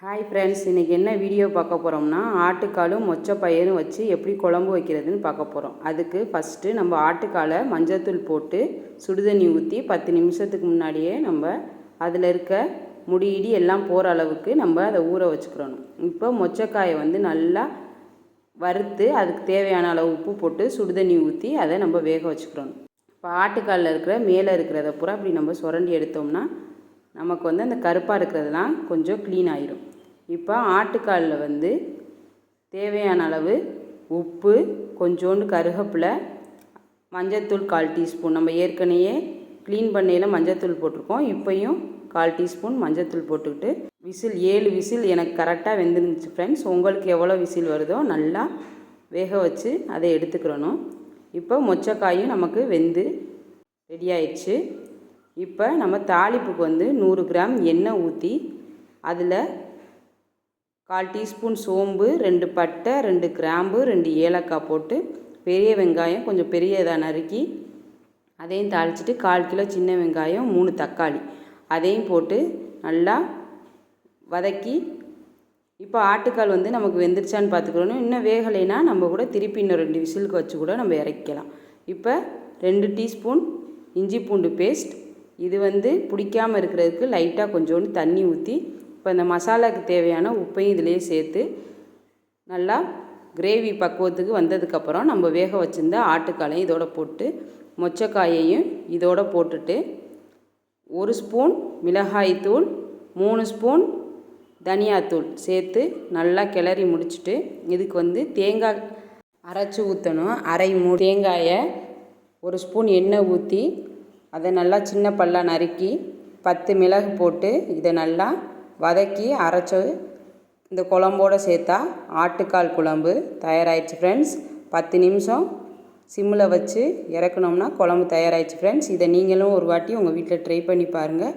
Hi friends இன்றைக்கி என்ன video பார்க்க போகிறோம்னா ஆட்டுக்காலும் மொச்சப்பயிரும் வச்சு எப்படி குழம்பு வைக்கிறதுன்னு பார்க்க போகிறோம் அதுக்கு ஃபஸ்ட்டு நம்ம ஆட்டுக்காலை மஞ்சத்தூள் போட்டு சுடுதண்ணி ஊற்றி பத்து நிமிஷத்துக்கு முன்னாடியே நம்ம அதில் இருக்க முடியிடி எல்லாம் போகிற அளவுக்கு நம்ம அதை ஊற வச்சுக்கிறணும். இப்போ மொச்சக்காயை வந்து நல்லா வறுத்து அதுக்கு தேவையான அளவு உப்பு போட்டு சுடுதண்ணி ஊற்றி அதை நம்ம வேக வச்சுக்கிறணும். இப்போ ஆட்டுக்காலில் இருக்கிற மேலே இருக்கிறத பூரா அப்படி நம்ம சுரண்டி எடுத்தோம்னா நமக்கு வந்து அந்த கருப்பாக இருக்கிறதுலாம் கொஞ்சம் க்ளீன் ஆயிரும். இப்போ ஆட்டுக்காலில் வந்து தேவையான அளவு உப்பு கொஞ்சோண்டு கருகப்பிலை மஞ்சத்தூள் கால் டீஸ்பூன். நம்ம ஏற்கனவே க்ளீன் பண்ணையில் மஞ்சத்தூள் போட்டிருக்கோம். இப்போயும் கால் டீஸ்பூன் மஞ்சத்தூள் போட்டுக்கிட்டு விசில் ஏழு விசில் எனக்கு கரெக்டாக வெந்துருந்துச்சு ஃப்ரெண்ட்ஸ் உங்களுக்கு எவ்வளோ விசில் வருதோ நல்லா வேக வச்சு அதை எடுத்துக்கிறணும். இப்போ மொச்சக்காயும் நமக்கு வெந்து ரெடி ஆயிடுச்சு. இப்போ நம்ம தாளிப்புக்கு வந்து நூறு கிராம் எண்ணெய் ஊற்றி அதில் கால் டீஸ்பூன் சோம்பு ரெண்டு பட்டை ரெண்டு கிராம்பு ரெண்டு ஏலக்காய் போட்டு பெரிய வெங்காயம் கொஞ்சம் பெரிய இதாக நறுக்கி அதையும் தாளிச்சிட்டு கால் கிலோ சின்ன வெங்காயம் மூணு தக்காளி அதையும் போட்டு நல்லா வதக்கி இப்போ ஆட்டுக்கால் வந்து நமக்கு வெந்துருச்சான்னு பார்த்துக்கணும் இன்னும் வேகலைன்னா நம்ம கூட திருப்பி இன்னும் ரெண்டு விசிலுக்கு வச்சு கூட நம்ம இறக்கலாம் இப்போ ரெண்டு டீஸ்பூன் இஞ்சி பூண்டு பேஸ்ட் இது வந்து பிடிக்காமல் இருக்கிறதுக்கு லைட்டாக கொஞ்சோண்டு தண்ணி ஊற்றி இப்போ இந்த மசாலாவுக்கு தேவையான உப்பையும் இதிலேயே சேர்த்து நல்லா கிரேவி பக்குவத்துக்கு வந்ததுக்கப்புறம் நம்ம வேக வச்சுருந்த ஆட்டுக்காலையும் இதோட போட்டு மொச்சக்காயையும் இதோட போட்டுட்டு ஒரு ஸ்பூன் மிளகாய்த்தூள் மூணு ஸ்பூன் தனியாத்தூள் சேர்த்து நல்லா கிளறி முடிச்சுட்டு இதுக்கு வந்து தேங்காய் அரைச்சி ஊற்றணும் அரை மூ தேங்காயை ஒரு ஸ்பூன் எண்ணெய் ஊற்றி அதை நல்லா சின்ன பல்லாக நறுக்கி பத்து மிளகு போட்டு இதை நல்லா வதக்கி அரைச்சி இந்த குழம்போடு சேர்த்தா ஆட்டுக்கால் குழம்பு தயாராகிடுச்சு ஃப்ரெண்ட்ஸ் பத்து நிமிஷம் சிம்மில் வச்சு இறக்கணும்னா குழம்பு தயாராகிடுச்சு ஃப்ரெண்ட்ஸ் இதை நீங்களும் ஒரு வாட்டி உங்கள் வீட்டில் ட்ரை பண்ணி பாருங்கள்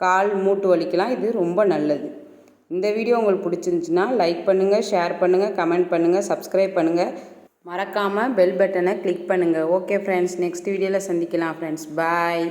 கால் மூட்டு வலிக்கலாம் இது ரொம்ப நல்லது. இந்த வீடியோ உங்களுக்கு பிடிச்சிருந்துச்சின்னா லைக் பண்ணுங்கள் ஷேர் பண்ணுங்கள் கமெண்ட் பண்ணுங்கள் சப்ஸ்கிரைப் பண்ணுங்கள் மறக்காமல் பெல் பட்டனை கிளிக் பண்ணுங்கள் ஓகே ஃப்ரெண்ட்ஸ் நெக்ஸ்ட் வீடியோவில் சந்திக்கலாம் ஃப்ரெண்ட்ஸ் பாய்